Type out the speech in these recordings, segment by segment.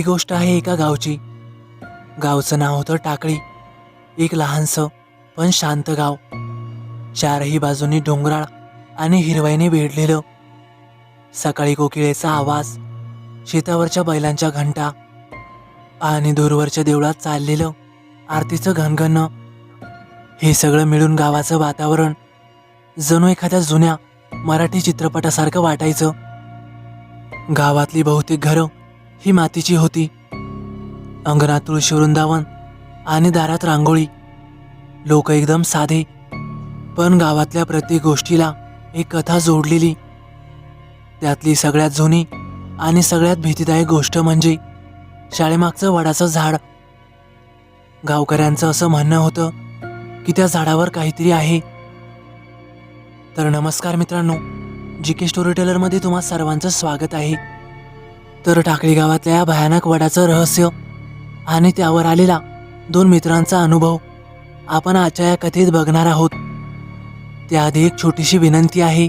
ही गोष्ट आहे एका गावची. गावचं नाव होतं टाकळी. एक लहानसं पण शांत गाव. चारही बाजूनी डोंगराळ आणि हिरवाईने वेढलेलं. सकाळी कोकिळेचा आवाज शेतावरच्या बैलांच्या घंटा आणि दूरवरच्या देवळात चाललेलं आरतीचं घनघन. हे सगळं मिळून गावाचं वातावरण जणू एखाद्या जुन्या मराठी चित्रपटासारखं वाटायचं. गावातली बहुतेक घरं ही मातीची होती. अंगणात तुळशी वृंदावन आणि दारात रांगोळी. लोक एकदम साधे पण गावातल्या प्रत्येक गोष्टीला एक कथा जोडलेली. त्यातली सगळ्यात जुनी आणि सगळ्यात भीतीदायक गोष्ट म्हणजे शाळेमागचं वडाचं झाड. गावकऱ्यांचं असं म्हणणं होतं की त्या झाडावर काहीतरी आहे. तर नमस्कार मित्रांनो जी के स्टोरी टेलरमध्ये तुम्हा सर्वांचं स्वागत आहे. तर टाकळी गावातल्या भयानक वडाचं रहस्य आणि त्यावर आलेला दोन मित्रांचा अनुभव आपण आजच्या या कथेत बघणार आहोत. त्याआधी एक छोटीशी विनंती आहे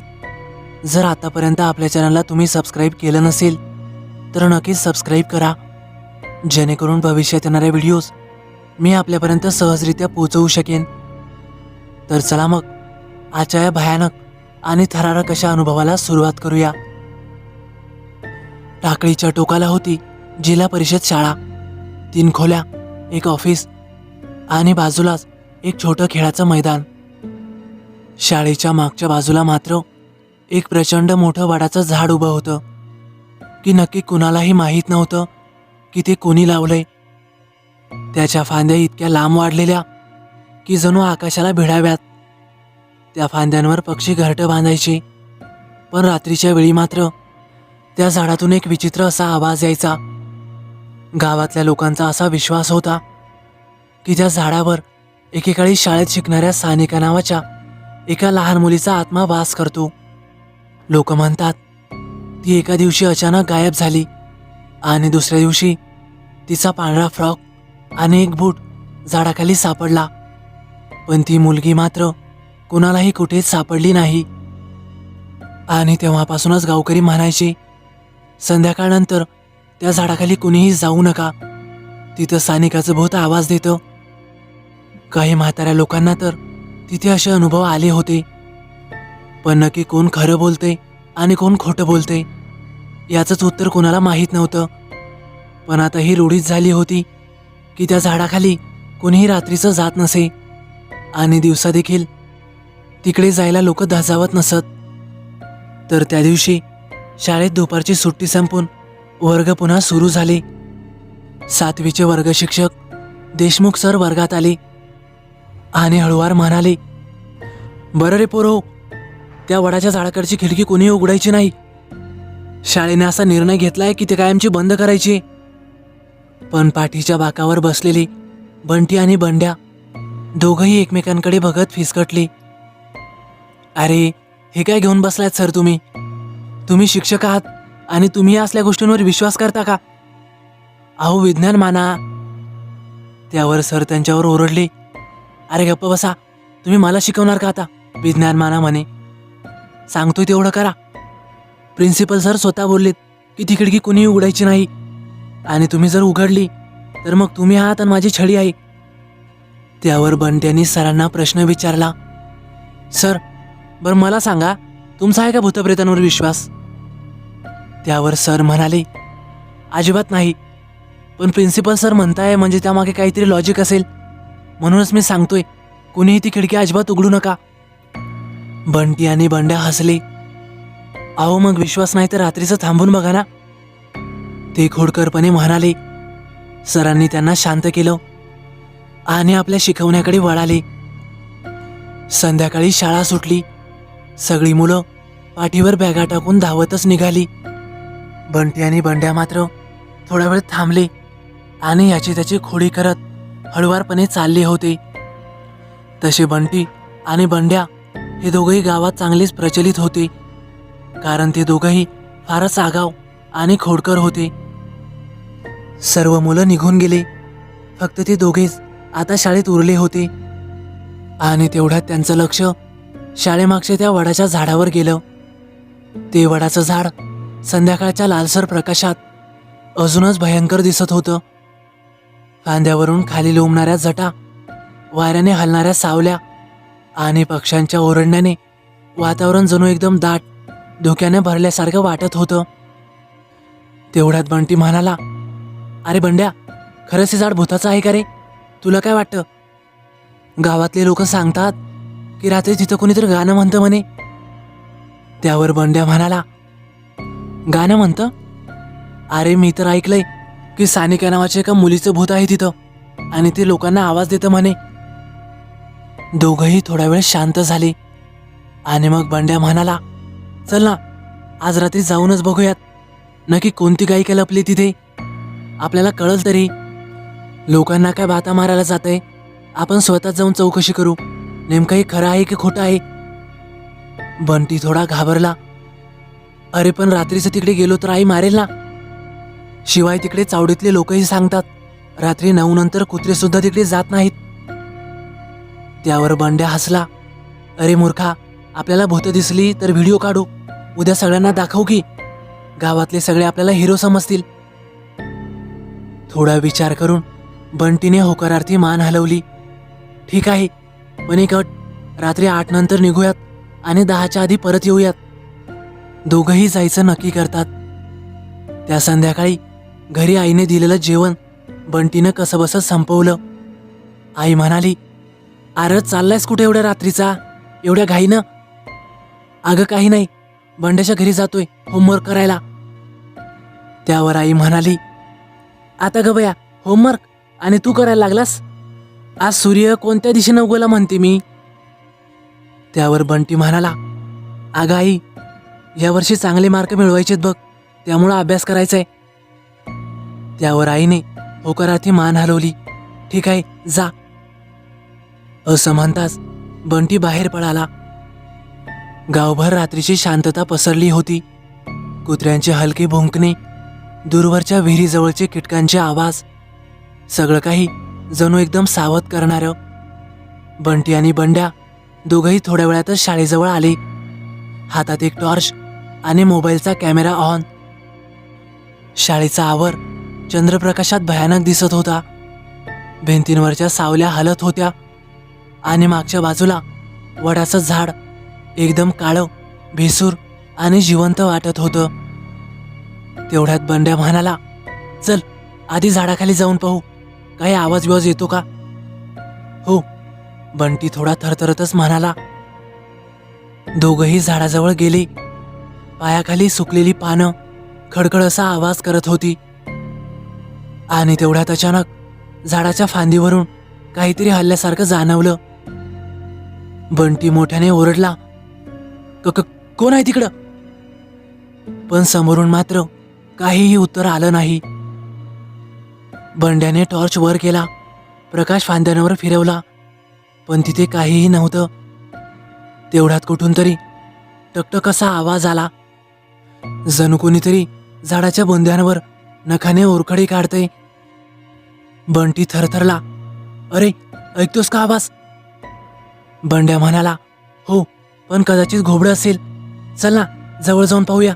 जर आतापर्यंत आपल्या चॅनलला तुम्ही सबस्क्राईब केलं नसेल तर नक्कीच सबस्क्राईब करा जेणेकरून भविष्यात येणाऱ्या व्हिडिओज मी आपल्यापर्यंत सहजरित्या पोहोचवू शकेन. तर चला मग आजच्या या भयानक आणि थरारक अशा अनुभवाला सुरुवात करूया. टाकळीच्या टोकाला होती जिल्हा परिषद शाळा. तीन खोल्या एक ऑफिस आणि बाजूलाच एक छोटं खेळाचं मैदान. शाळेच्या मागच्या बाजूला मात्र एक प्रचंड मोठं वडाचं झाड उभं होतं. की नक्की कुणालाही माहीत नव्हतं की ते कोणी लावलंय. त्याच्या फांद्या इतक्या लांब वाढलेल्या की जणू आकाशाला भिडाव्यात. त्या फांद्यांवर पक्षी घरटं बांधायचे. पण रात्रीच्या वेळी मात्र त्या झाडातून एक विचित्र असा आवाज यायचा. गावातल्या लोकांचा असा विश्वास होता की त्या झाडावर एकेकाळी शाळेत शिकणाऱ्या सानिका नावाच्या एका लहान मुलीचा आत्मा वास करतो. लोक म्हणतात ती एका दिवशी अचानक गायब झाली आणि दुसऱ्या दिवशी तिचा पांढरा फ्रॉक आणि एक बूट झाडाखाली सापडला. पण ती मुलगी मात्र कोणालाही कुठेच सापडली नाही. आणि तेव्हापासूनच गावकरी म्हणायचे संध्याकाळनंतर त्या झाडाखाली कुणीही जाऊ नका. तिथं सानिकाचं बहुत आवाज देतं. काही म्हाताऱ्या लोकांना तर तिथे असे अनुभव आले होते. पण नक्की कोण खरं बोलते आणि कोण खोटं बोलते याचंच उत्तर कोणाला माहीत नव्हतं. पण आता ही रूढीच झाली होती की त्या झाडाखाली कोणीही रात्रीचं जात नसे आणि दिवसा देखील तिकडे जायला लोक धजावत नसत. तर त्या दिवशी शाळेत दुपारची सुट्टी संपून वर्ग पुन्हा सुरू झाले. सातवीचे वर्ग शिक्षक देशमुख सर वर्गात आले आणि हळुवार म्हणाले बरं रे पोरो हो, त्या वडाच्या झाडाकडची खिडकी कोणी उघडायची नाही. शाळेने असा निर्णय घेतलाय की ते कायमची बंद करायची. पण पाठीच्या बाकावर बसलेली बंटी आणि बंड्या दोघंही एकमेकांकडे बघत फिसकटली. अरे हे काय घेऊन बसलायत सर तुम्ही? तुम्ही शिक्षक आहात आणि तुम्ही असल्या गोष्टींवर विश्वास करता का? अहो विज्ञान माना. त्यावर सर त्यांच्यावर ओरडले. अरे गप्प बसा. तुम्ही मला शिकवणार का आता? विज्ञान माना म्हणे. सांगतोय तेवढं करा. प्रिन्सिपल सर स्वतः बोललेत की ती खिडकी कुणी उघडायची नाही. आणि तुम्ही जर उघडली तर मग तुम्ही आहात आणि माझी छडी आहे. त्यावर बंट्यांनी सरांना प्रश्न विचारला. सर बरं मला सांगा तुमचा आहे का भूतप्रेतांवर विश्वास? त्यावर सर म्हणाले अजिबात नाही. पण प्रिन्सिपल सर म्हणताय म्हणजे त्यामागे काहीतरी लॉजिक असेल. म्हणूनच मी सांगतोय कुणीही ती खिडकी अजिबात उघडू नका. बंटी आणि बंड्या हसले. अहो मग विश्वास नाही तर रात्रीचं थांबून बघा ना. ते खोडकरपणे म्हणाले. सरांनी त्यांना शांत केलं आणि आपल्या शिकवण्याकडे वळाले. संध्याकाळी शाळा सुटली. सगळी मुलं पाठीवर बॅगा टाकून धावतच निघाली. बंटी आणि बंड्या मात्र थोडा वेळ थांबले आणि याची त्याची खोडी करत हळुवारपणे चालले होते. तसे बंटी आणि बंड्या हे दोघंही गावात चांगलेच प्रचलित होते कारण ते दोघंही फारच आगाव आणि खोडकर होते. सर्व मुलं निघून गेले फक्त ते दोघेच आता शाळेत उरले होते. आणि तेवढ्यात त्यांचं लक्ष शाळेमागच्या त्या वडाच्या झाडावर गेलं. ते वडाचं झाड संध्याकाळच्या लालसर प्रकाशात अजूनच भयंकर दिसत होतं. फांद्यावरून खाली लोंबणाऱ्या जटा वाऱ्याने हलणाऱ्या सावल्या आणि पक्ष्यांच्या ओरडण्याने वातावरण जणू एकदम दाट धोक्याने भरल्यासारखं वाटत होतं. तेवढ्यात बंटी म्हणाला अरे बंड्या खरंच हे झाड भूताचं आहे का रे? तुला काय वाटतं? गावातले लोक सांगतात की रात्री तिथं कोणीतरी गाणं म्हणतं म्हणे. त्यावर बंड्या म्हणाला गाणं म्हणतं? अरे मी तर ऐकलंय की सानिका नावाचे एका मुलीचं भूत आहे तिथं आणि ते लोकांना आवाज देतं म्हणे. दोघंही थोडा वेळ शांत झाले आणि मग बंड्या म्हणाला चल ना आज रात्री जाऊनच बघूयात. नक्की कोणती गायिका लपली तिथे? आपल्याला कळल तरी. लोकांना काय बाता मारायला जात आहे आपण स्वतः जाऊन चौकशी करू. नेमकं हे खरं आहे की खोटं आहे? बंटी थोडा घाबरला. अरे पण रात्रीचं तिकडे गेलो तर आई मारेल ना. शिवाय तिकडे चावडीतले लोकही सांगतात रात्री नऊ नंतर कुत्रे सुद्धा तिकडे जात नाहीत. त्यावर बंड्या हसला. अरे मूर्खा आपल्याला भूत दिसली तर व्हिडिओ काढू. उद्या सगळ्यांना दाखवू की. गावातले सगळे आपल्याला हिरो समजतील. थोडा विचार करून बंटीने होकारार्थी मान हलवली. ठीक आहे पण एक अट रात्री आठ नंतर निघूयात आणि दहाच्या आधी परत येऊयात. दोघंही जायचं नक्की करतात. त्या संध्याकाळी घरी आईने दिलेलं जेवण बंटीनं कसंबसं संपवलं. आई म्हणाली अरे चाललायस कुठे एवढ्या रात्रीचा? एवढ्या घाईनं? अगं काही नाही. बंड्याच्या घरी जातोय होमवर्क करायला. त्यावर आई म्हणाली आता ग बया होमवर्क? आणि तू करायला लागलास? आज सूर्य कोणत्या दिशेनं उगवला म्हणते मी? त्यावर बंटी म्हणाला अगं आई यावर्षी चांगले मार्क मिळवायचेत बघ. त्यामुळं अभ्यास करायचाय. त्यावर आईने होकारार्थी मान हलवली. ठीक आहे जा. असं म्हणताच बंटी बाहेर पळाला. गावभर रात्रीची शांतता पसरली होती. कुत्र्यांचे हलके भुंकणे दूरवरच्या विहिरीजवळचे कीटकांचे आवाज सगळं काही जणू एकदम सावध करणारं. बंटी आणि बंड्या दोघंही थोड्या वेळातच शाळेजवळ आले. हातात एक टॉर्च आणि मोबाईलचा कॅमेरा ऑन. शाळेचा आवर चंद्रप्रकाशात भयानक दिसत होता. भिंतींवरच्या सावल्या हलत होत्या आणि मागच्या बाजूला वडाचं झाड एकदम काळं भेसूर आणि जिवंत वाटत होतं. तेवढ्यात बंड्या म्हणाला चल आधी झाडाखाली जाऊन पाहू. काही आवाज बिवाज येतो का? हो. बंटी थोडा थरथरतच म्हणाला दोघंही झाडाजवळ गेले पायाखाली सुकलेली पानं खडखड असा आवाज करत होती. आणि तेवढ्यात अचानक झाडाच्या फांदीवरून काहीतरी हल्ल्यासारखं जाणवलं. बंटी मोठ्याने ओरडला "क- कोण आहे तिकडं? पण समोरून मात्र काहीही उत्तर आलं नाही. बंड्याने टॉर्च वर केला प्रकाश फांद्यांवर फिरवला पण तिथे काहीही नव्हतं. तेवढ्यात कुठून तरी टकटक असा आवाज आला. जणू कोणीतरी झाडाच्या बुंद्यांवर नखाने ओरखडे काढते बंटी थरथरला अरे ऐकतोस का आवाज? बंड्या म्हणाला हो पण कदाचित घोबडं असेल. चल ना जवळ जाऊन पाहूया.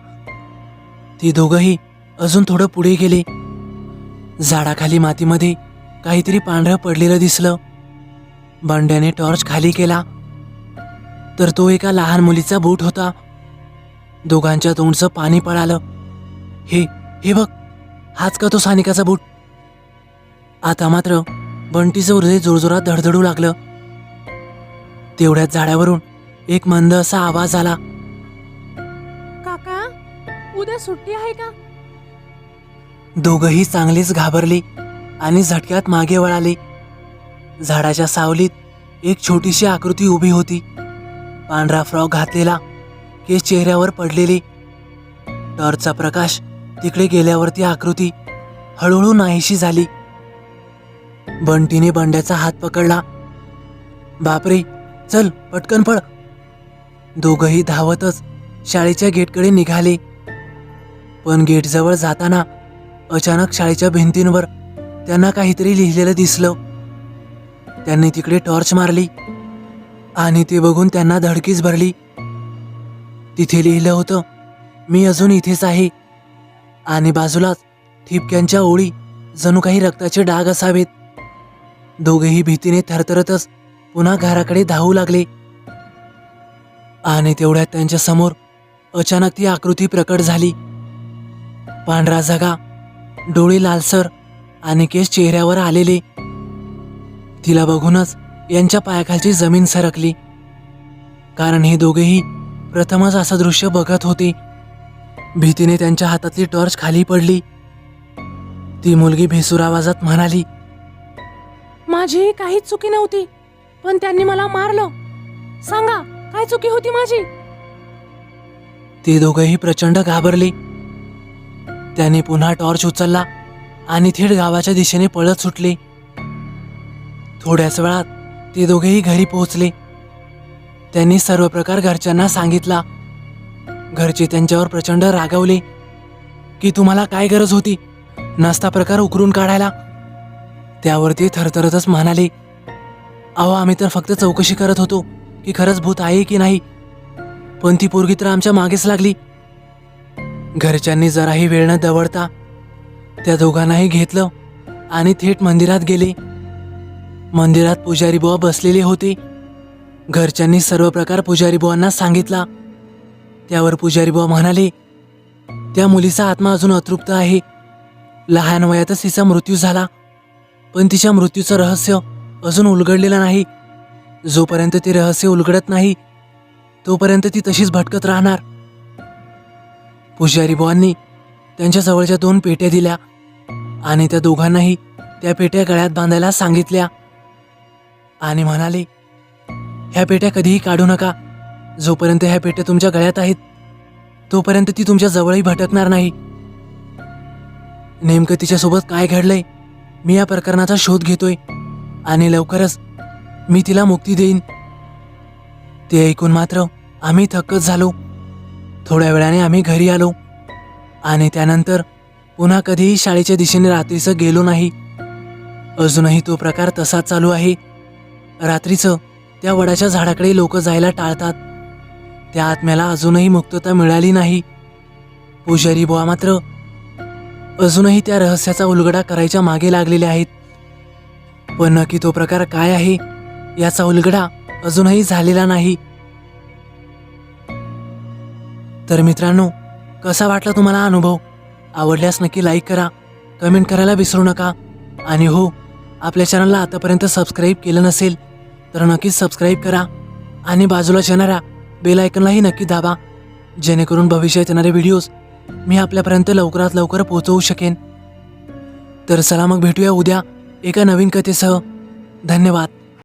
ती दोघंही अजून थोडं पुढे गेले. झाडाखाली मातीमध्ये काहीतरी पांढरं पडलेलं दिसलं. बंड्याने टॉर्च खाली केला. तर तो एका लहान मुलीचा बूट होता. दोघांच्या तोंडचं पाणी पळालं. हे हे बघ हाच का तो सानिकाचा बूट? आता मात्र बंटीचं हृदय जोरजोरात धडधडू लागलं. तेवढ्याच झाडावरून एक मंद असा आवाज आला. काका उद्या सुट्टी आहे का? दोघंही चांगलेच घाबरले आणि झटक्यात मागे वळाले. झाडाच्या सावलीत एक छोटीशी आकृती उभी होती. पांढरा फ्रॉक घातलेला. केस चेहऱ्यावर पडलेले. टॉर्चचा प्रकाश तिकडे गेल्यावरती आकृती हळूहळू नाहीशी झाली. बंटीने बंड्याचा हात पकडला. बापरे चल पटकन पळ. दोघंही धावतच शाळेच्या गेटकडे निघाले. पण गेटजवळ जाताना अचानक शाळेच्या भिंतींवर त्यांना काहीतरी लिहिलेलं दिसलं. त्यांनी तिकडे टॉर्च मारली आणि ते बघून त्यांना धडकीच भरली. तिथे लिहिलं होतं मी अजून इथेच आहे. आणि बाजूलाच ठिपक्यांच्या ओळी जणू काही रक्ताचे डाग असावेत. दोघेही भीतीने थरथरतच पुन्हा घराकडे धावू लागले. आणि तेवढ्यात त्यांच्यासमोर अचानक ती आकृती प्रकट झाली. पांढरा जगा डोळे लालसर आणि केस चेहऱ्यावर आलेले. तिला बघूनच यांच्या पायाखालची जमीन सरकली. कारण हे दोघेही प्रथमच असं दृश्य बघत होते. भीतीने त्यांच्या हातातली टॉर्च खाली पडली. ती मुलगी भेसूर आवाजात म्हणाली माझी काहीच चुकी नव्हती पण त्यांनी मला मारलं. सांगा काय चुकी होती माझी? ते दोघंही प्रचंड घाबरले. त्याने पुन्हा टॉर्च उचलला आणि थेट गावाच्या दिशेने पळत सुटले. थोड्याच वेळात ते दोघेही घरी पोहोचले. त्यांनी सर्व प्रकार घरच्यांना सांगितला. घरचे त्यांच्यावर प्रचंड रागवले की तुम्हाला काय गरज होती? नास्ता प्रकार उकरून काढायला. त्यावर ते थरथरतच म्हणाले अहो आम्ही तर फक्त चौकशी करत होतो की खरंच भूत आहे की नाही. पण ती पोरगी तर आमच्या मागेच लागली. घरच्यांनी जराही वेळ न दवडता त्या दोघांनाही घेतलं आणि थेट मंदिरात गेले. मंदिरात पुजारी बुवा बसलेले होते. घरच्यांनी सर्व प्रकार पुजारी बुवांना सांगितला. त्यावर पुजारी बुवा म्हणाले त्या मुलीचा आत्मा अजून अतृप्त आहे. लहान वयातच तिचा मृत्यू झाला. पण तिच्या मृत्यूचं रहस्य अजून उलगडलेलं नाही. जोपर्यंत ते रहस्य उलगडत नाही तोपर्यंत ती तशीच भटकत राहणार. पुजारी बुवांनी त्यांच्या जवळच्या दोन पेट्या दिल्या आणि त्या दोघांनाही त्या पेट्या गळ्यात बांधायला सांगितल्या. आणि म्हणाले ह्या पेट्या कधीही काढू नका. जोपर्यंत ह्या पेट्या तुमच्या गळ्यात आहेत तोपर्यंत ती तुमच्या जवळही भटकणार नाही. नेमकं तिच्यासोबत काय घडलंय मी या प्रकरणाचा शोध घेतोय आणि लवकरच मी तिला मुक्ती देईन. ते ऐकून मात्र आम्ही थक्कच झालो. थोड्या वेळाने आम्ही घरी आलो आणि त्यानंतर पुन्हा कधीही शाळेच्या दिशेने रात्रीचं गेलो नाही. अजूनही तो प्रकार तसाच चालू आहे. रात्रीचं त्या वडाच्या झाडाकडे लोक जायला टाळतात. त्या आत्म्याला अजूनही मुक्तता मिळाली नाही. पुजारी बुवा मात्र अजूनही त्या रहस्याचा उलगडा करायच्या मागे लागलेले आहेत. पण नक्की तो प्रकार काय आहे याचा उलगडा अजूनही झालेला नाही. तर मित्रांनो कसा वाटला तुम्हाला अनुभव? आवडल्यास नक्की लाईक करा कमेंट करायला विसरू नका. आणि हो आपल्या चॅनलला आतापर्यंत सबस्क्राईब केलं नसेल तर नक्कीच सबस्क्राईब करा आणि बाजूलाच येणाऱ्या बेल आयकनलाही नक्की दाबा जेणेकरून भविष्यात येणारे व्हिडिओज मी आपल्यापर्यंत लवकरात लवकर पोहोचवू शकेन. तर चला मग भेटूया उद्या एका नवीन कथेसह. धन्यवाद.